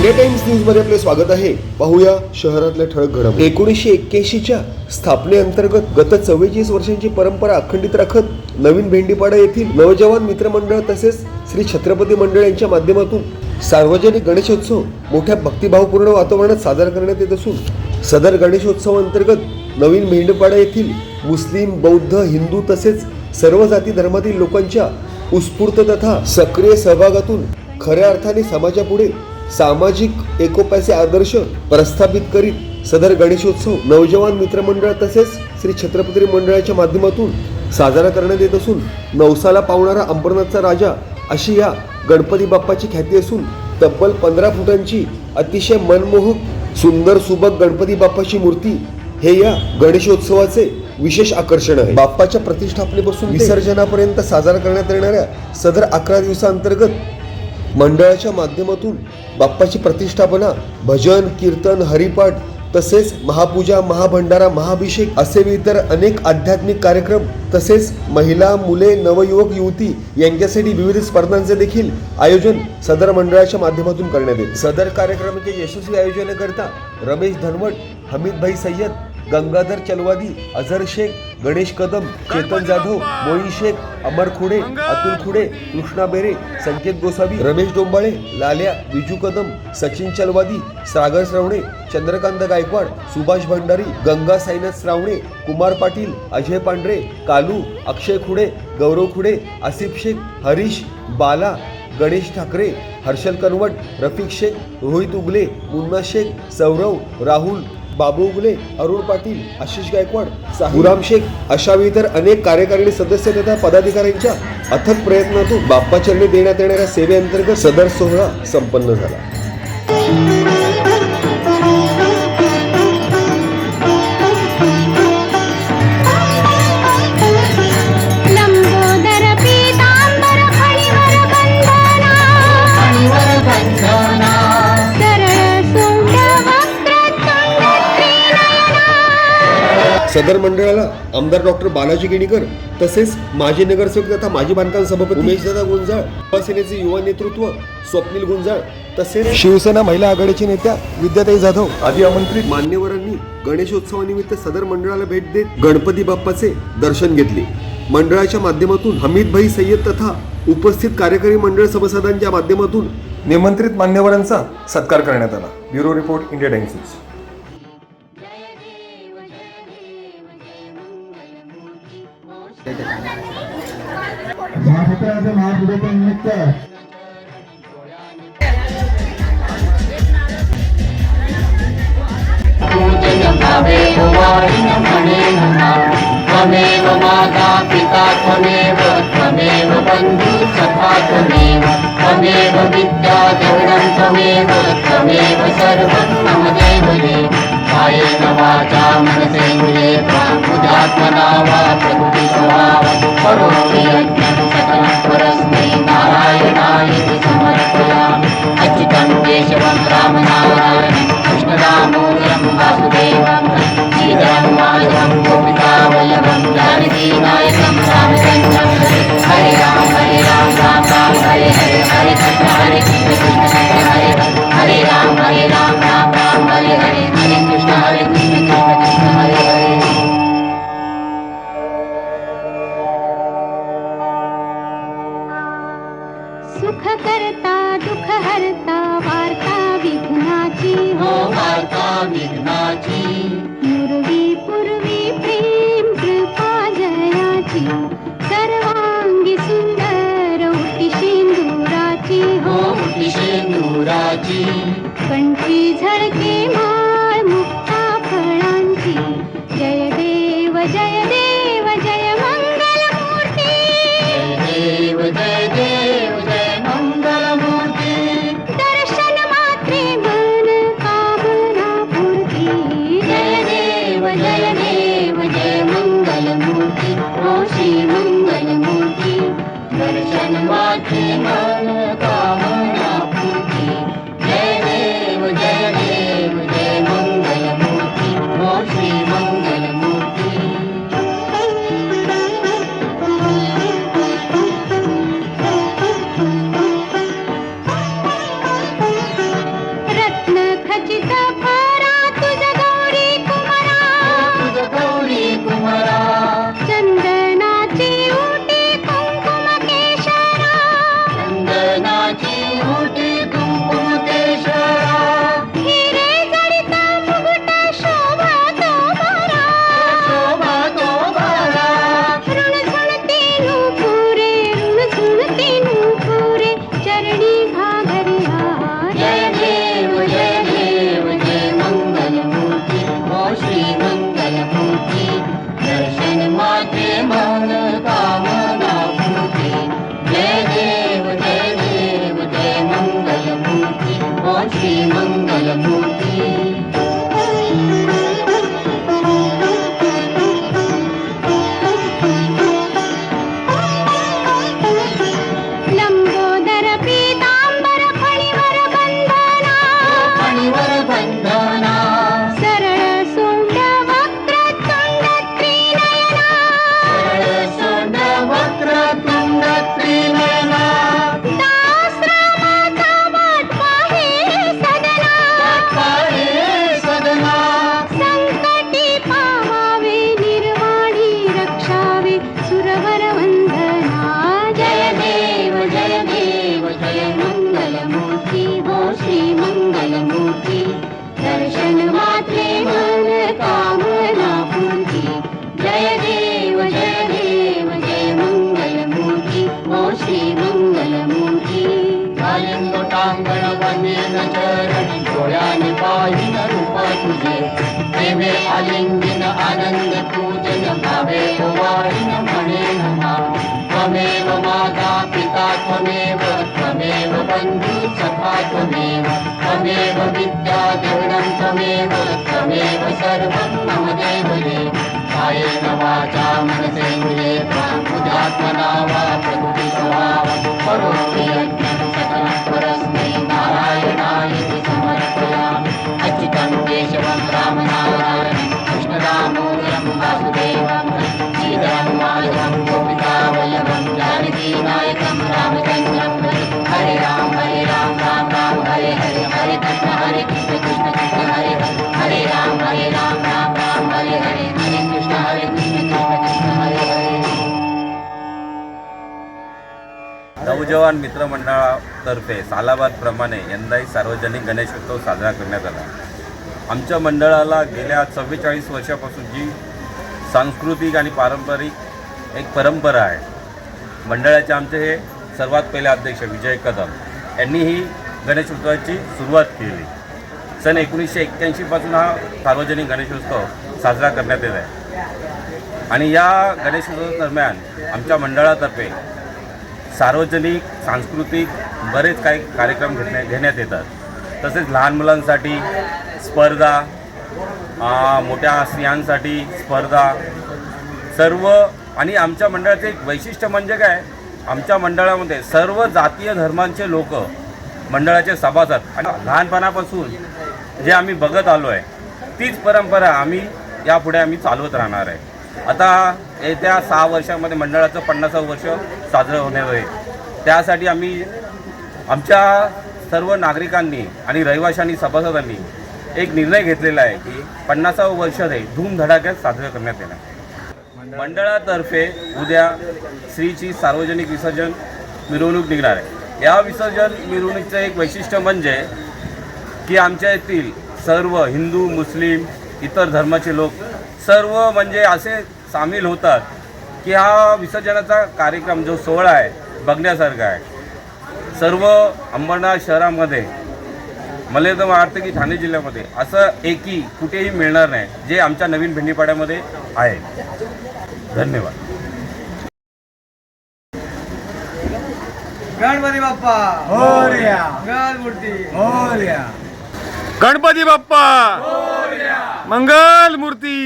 India times न्यूजमध्ये आपले स्वागत आहे. पाहूया शहरातल्या ठळक घडामोडी. एकोणीसशे एक्क्याऐंशीच्या स्थापनेअंतर्गत गत चव्वेचाळीस वर्षांची परंपरा अखंडित राखत नवीन भेंडीपाडा येथील नवजवान मित्रमंडळ तसेच श्री छत्रपती मंडळ यांच्या माध्यमातून सार्वजनिक गणेशोत्सव मोठ्या भक्तिभावपूर्ण वातावरणात साजरा करण्यात येत असून सदर गणेशोत्सवाअंतर्गत नवीन भेंडीपाडा येथील मुस्लिम बौद्ध हिंदू तसेच सर्व जाती धर्मातील लोकांच्या उत्स्फूर्त तथा सक्रिय सहभागातून खऱ्या अर्थाने समाजापुढे सामाजिक एकोप्याचे आदर्श प्रस्थापित करीत सदर गणेशोत्सव नवजवान मित्रमंडळ तसेच श्री छत्रपती मंडळाच्या माध्यमातून साजरा करण्यात येत असून नवसाला पावणारा अंबरनाथचा राजा अशी या गणपती बाप्पाची ख्याती असून तब्बल पंधरा फुटांची अतिशय मनमोहक सुंदर सुबक गणपती बाप्पाची मूर्ती हे या गणेशोत्सवाचे विशेष आकर्षण आहे. बाप्पाच्या प्रतिष्ठापनेपासून विसर्जनापर्यंत साजरा करण्यात येणाऱ्या सदर अकरा दिवसांतर्गत मंडळाच्या माध्यमातून बाप्पाची प्रतिष्ठापना भजन कीर्तन हरिपाठ तसेच महापूजा महाभंडारा महाभिषेक असे इतर अनेक आध्यात्मिक कार्यक्रम तसेच महिला मुले नवयुवक युवती यांच्यासाठी विविध स्पर्धांचे देखील आयोजन सदर मंडळाच्या माध्यमातून करण्यात येते. सदर कार्यक्रमाचे यशस्वी आयोजनाकरता रमेश धनवट हमीदभाई सय्यद गंगाधर चलवादी अझर शेख गणेश कदम चेतन जाधव मोई शेख अमर खुडे अतुल खुडे कृष्णा बेरे संकेत गोसावी रमेश डोंबाळे लाल्या विजू कदम सचिन चलवादी सागर श्रवणे चंद्रकांत गायकवाड सुभाष भंडारी गंगा साईनाथ श्रावणे कुमार पाटील अजय पांढरे कालू अक्षय खुडे गौरव खुडे आसिफ शेख हरीश बाला गणेश ठाकरे हर्षल कनवट रफिक शेख रोहित उगले मुन्ना शेख सौरव राहुल बाबू उगले अरुण पाटील आशिष गायकवाड गुराम शेख अशा इतर अनेक कार्यकारिणी सदस्य तथा पदाधिकाऱ्यांच्या अथक प्रयत्नातून बाप्पाचरणी देण्यात येणाऱ्या सेवेअंतर्गत सदर सोहळा संपन्न झाला. सदर मंडळाला आमदार डॉक्टर बालाजी गिणीकर तसेच माजी नगरसेवक तथा माजी बांधकाम सभापती उमेशदादा गुंजाळ युवा सेनेचे युवा नेतृत्व स्वप्नील गुंजाळ तसेच शिवसेना महिला आघाडीच्या नेत्या विद्याताई जाधव आदी आमंत्रित मान्यवरांनी गणेशोत्सवानिमित्त सदर मंडळाला भेट देत गणपती बाप्पाचे दर्शन घेतले. मंडळाच्या माध्यमातून हमीदभाई सय्यद तथा उपस्थित कार्यकारी मंडळ सभासदांच्या माध्यमातून निमंत्रित मान्यवरांचा सत्कार करण्यात आला. Bureau report India Times news महापुत्राचे निमित्त. त्वमेव माता पिता त्वमेव त्वमेव बन्धु सखा त्वमेव त्वमेव विद्या जगणं त्वमेव त्वमेव सर्वं मम देवये कायेन वाचा मनसेन्द्रिये त्वामुदात्मना वा प्रकृतिस्वभाव करोमि यज्ञं सकलं परस्मै नारायणाय समर्पयामि अच्युतं केशवं रामनारायणं कृष्णदामोदरं वासुदेवं करता दुख हरता वार्ता विघ्नाची. हो वार्ता विघ्नाची. पूर्वी पूर्वी प्रेम कृपा जयाची. सर्वांगी सुंदर उटी शेंदुराची. हो मुठी शेंदुराची. कंठी झळके माळ శ్రీ जय देव जयदेव जयमङ्गलमूर्ति नौ श्रीमङ्गलमूर्ति कालङ्गाङ्गणमनेन चरणिकोरा निपायिनरूपातुजे देवे आलिङ्गिन आनन्दपूजनमेव त्वमेव मातापिता त्वमेव त्वमेव पञ्चुसखा त्वमेव त्वमेव विद्याजगणं त्वमेव त्वमेव सर्वं मम देवदेव कायेन वाचा मनसेन्द्रिये बुद्ध्यात्मना वा प्रकृति स्वभावं करोमि यज्ञं नवजवान मित्रमंडळातर्फे सालाबादप्रमाणे यंदाही सार्वजनिक गणेशोत्सव साजरा करण्यात आला. आमच्या मंडळाला गेल्या चव्वेचाळीस वर्षापासून जी सांस्कृतिक आणि पारंपरिक एक परंपरा आहे मंडळाचे आमचे हे सर्वात पहिले अध्यक्ष विजय कदम यांनी ही गणेशोत्सवाची सुरुवात केली. सन एकोणीसशे एक्क्याऐंशीपासून हा सार्वजनिक गणेशोत्सव साजरा करण्यात येत आहे. आणि या गणेशोत्सव दरम्यान आमच्या मंडळातर्फे सार्वजनिक सांस्कृतिक बरेच काही कार्यक्रम घेण्या घेण्यात येतात. तसेच लहान मुलांसाठी स्पर्धा मोठ्या स्त्रियांसाठी स्पर्धा. सर्व आणि आमच्या मंडळाचे एक वैशिष्ट्य म्हणजे काय? आमच्या मंडळामध्ये सर्व जातीय धर्मांचे लोक मंडळाचे सभासद. आणि लहानपणापासून जे आम्ही बघत आलो आहे तीच परंपरा आम्ही यापुढे आम्ही चालवत राहणार आहे. आता येत्या सहा वर्षामध्ये मंडळाचं पन्नासावं वर्ष साजरं होणार आहे. त्यासाठी आम्ही आमच्या सर्व नागरिकांनी आणि रहिवाशांनी सभासदांनी एक निर्णय घेतलेला आहे की पन्नासावं वर्ष हे धूमधडाक्यात साजरं करण्यात येणार मंडळातर्फे उद्या श्रीची सार्वजनिक विसर्जन मिरवणूक निघणार आहे. या विसर्जन मिरवणुकीचं एक वैशिष्ट्य म्हणजे की आमच्या येथील सर्व हिंदू मुस्लिम इतर धर्माचे लोक सर्व म्हणजे असे सामील होतात की हा विसर्जनाचा कार्यक्रम जो सोहळा आहे बघण्यासारखा आहे. सर्व अंबरनाथ शहरामध्ये मला तर वाटतं की ठाणे जिल्ह्यामध्ये असं एकी कुठेही मिळणार नाही जे आमच्या नवीन भेंडीपाड्यामध्ये आहे. धन्यवाद. गणपती बाप्पा! मोरया मंगल मूर्ती मोरया गणपती! बाप्पा! मंगल मूर्ती